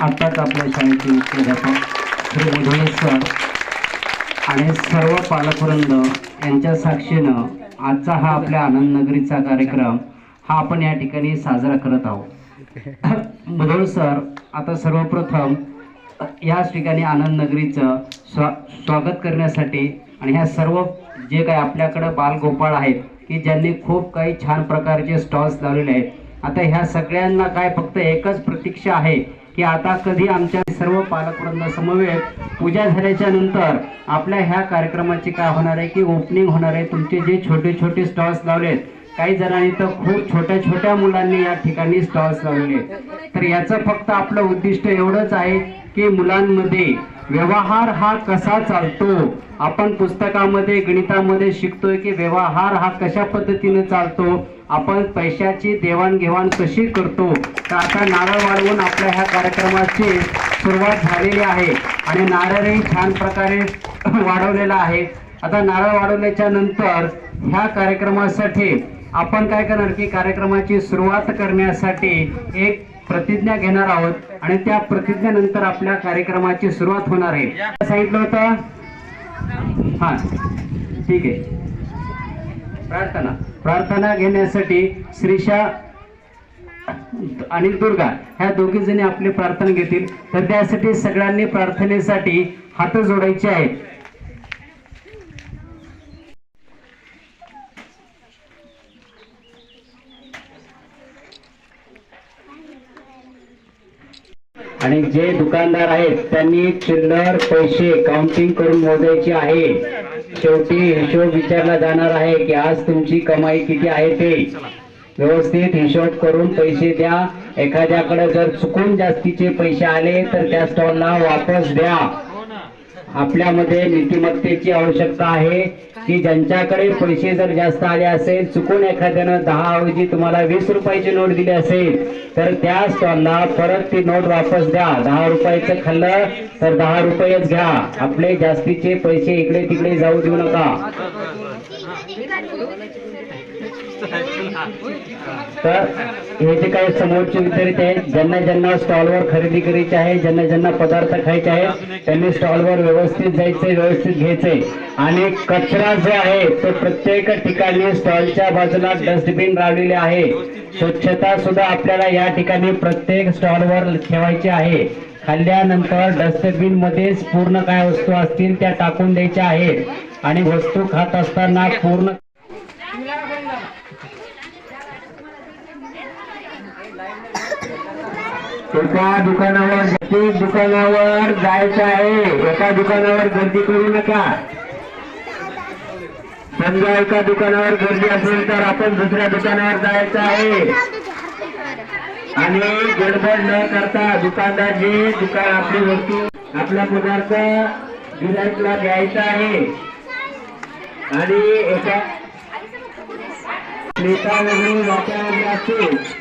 आत्ताच आपल्या शाळेचे मुख्याध्यापक श्री मुधोळे सर आणि सर्व पालकवृंद यांच्या साक्षीनं आजचा हा आपल्या आनंद नगरीचा कार्यक्रम हा आपण या ठिकाणी साजरा करत आहोत. मुधोळ सर आता सर्वप्रथम याच ठिकाणी आनंद नगरीचं स्वा स्वागत करण्यासाठी आणि ह्या सर्व जे काही आपल्याकडं बालगोपाळ आहेत की ज्यांनी खूप काही छान प्रकारचे स्टॉल्स लावलेले आहेत आता ह्या सगळ्यांना काय फक्त एकच प्रतीक्षा आहे की आता कधी आमच्या सर्व पालकवृंद समवेत पूजा झाल्याच्यानंतर आपल्या ह्या कार्यक्रमाची काय होणार आहे की ओपनिंग होणार आहे तुमचे जे छोटे छोटे स्टॉल्स लावलेत काही जणांनी तर खूप छोट्या छोट्या मुलांनी या ठिकाणी स्टॉल्स लावले आहेत. तर याचं फक्त आपलं उद्दिष्ट एवढंच आहे की मुलांमध्ये व्यवहार हा कसा चालतो? आपण पुस्तकामध्ये गणितामध्ये शिकतोय की व्यवहार हा कशा पद्धतीने चालतो? आपण पैशाची देवाणघेवाण कशी करतो? तर आता नारळ वाढवून आपल्या ह्या कार्यक्रमाची सुरुवात झालेली आहे आणि नारळही छान प्रकारे वाढवलेला आहे. आता नारळ वाढवल्याच्या नंतर ह्या कार्यक्रमासाठी आपण काय करणार की कार्यक्रमाची सुरुवात करण्यासाठी एक प्रतिज्ञा घेणार आहोत आणि त्या प्रतिज्ञेनंतर आपल्या कार्यक्रमाची सुरुवात होणार आहे. सांगितलं होतं? हा. ठीक आहे. प्रार्थना. प्रार्थना घेण्यासाठी श्रीशा आणि दुर्गा ह्या दोघी जणी आपली प्रार्थना घेतील. तर त्यासाठी सगळ्यांनी प्रार्थनेसाठी हात जोडायचे आहेत. आणि जे दुकानदार आहेत त्यांनी चिल्लर पैसे काउंटिंग करून मोजायचे आहे. शेवटी हिशोब विचारला जाणार आहे की आज तुमची कमाई किती आहे ते. व्यवस्थित हिशोब करून पैसे द्या. एखाद्याकडे जर चुकून जास्तीचे पैसे आले तर त्या स्टॉलला वापस द्या. आपल्यामध्ये नीतिमत्तेची आवश्यकता आहे. की ज्यांच्याकडे पैसे जर जास्त आले असेल चुकून एखाद्यानं दहा ऐवजी तुम्हाला वीस रुपयाची नोट दिली असेल तर त्या स्टॉलला परत ती नोट वापस द्या. दहा रुपयाचं खाल्लं तर दहा रुपयेच घ्या. आपले जास्तीचे पैसे इकडे तिकडे जाऊ देऊ नका. तर हे जे काही समोरचे विद्यार्थी आहेत ज्यांना ज्यांना स्टॉलवर खरेदी करायची आहे ज्यांना ज्यांना पदार्थ खायचे आहेत त्यांनी स्टॉलवर व्यवस्थित जायचे व्यवस्थित घ्यायचे आणि कचरा जो आहे तो प्रत्येक ठिकाणी स्टॉलच्या बाजूला डस्टबिन लावलेले आहे. स्वच्छता सुद्धा आपल्याला या ठिकाणी प्रत्येक स्टॉलवर ठेवायची आहे. खाल्ल्यानंतर डस्टबिन मध्येच पूर्ण काय वस्तू असतील त्या टाकून द्यायच्या आहेत. आणि वस्तू खात असताना पूर्ण एका दुकानावर प्रत्येक दुकानावर जायचं आहे. एका दुकानावर गर्दी करू नका. समजा एका दुकानावर गर्दी असेल तर आपण दुसऱ्या दुकानावर जायचं आहे. आणि गडबड न करता दुकानदार जे दुकान आपली वस्तू आपला पदार्थ गिरायकला द्यायचा आहे. आणि एका नेता वगैरे वापरायचे असेल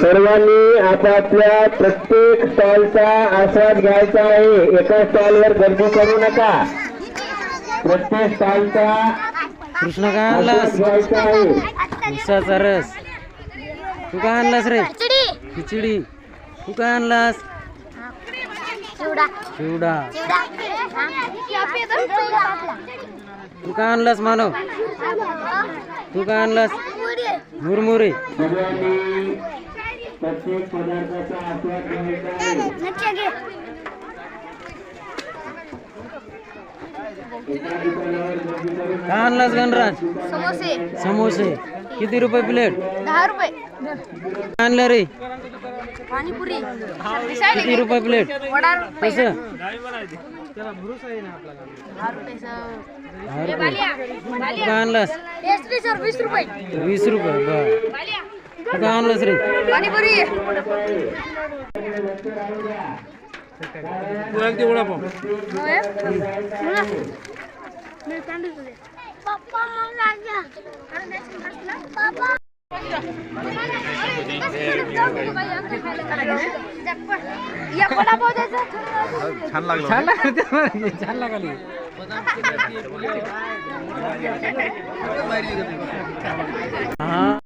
सर्वांनी आपापल्या प्रत्येक स्टॉलचा आस्वाद घ्यायचा आहे. एका स्टॉलवर गर्दी करू नका. प्रत्येक स्टॉलचा कृष्ण काय आणलास घ्यायचा आहे. उसाचा रस. तू काय आणलास रे? खिचडी. तू काय आणलास? चिवडा. तू काय आणलास मानव? तू काय आणलास? मुरमुरे. प्रत्येक पदार्थाचा आस्वाद घ्यायचा आहे. काय आणलास गणराज. समोसे. समोसे. किती रुपये प्लेट? दहा रुपये. काय आणलं रे? पाणीपुरी. किती रुपये प्लेट? वडा रुपये. कसं दहा रुपये सर. बालिया. बालिया. काय आणलास? वीस रुपये. वीस रुपये बर. बालिया. तू काय आणलास रे पाणीपुरी होय? पप्पा मला द्या. पप्पा या वडापाव द्यायचा. छान लागली छान लागली हा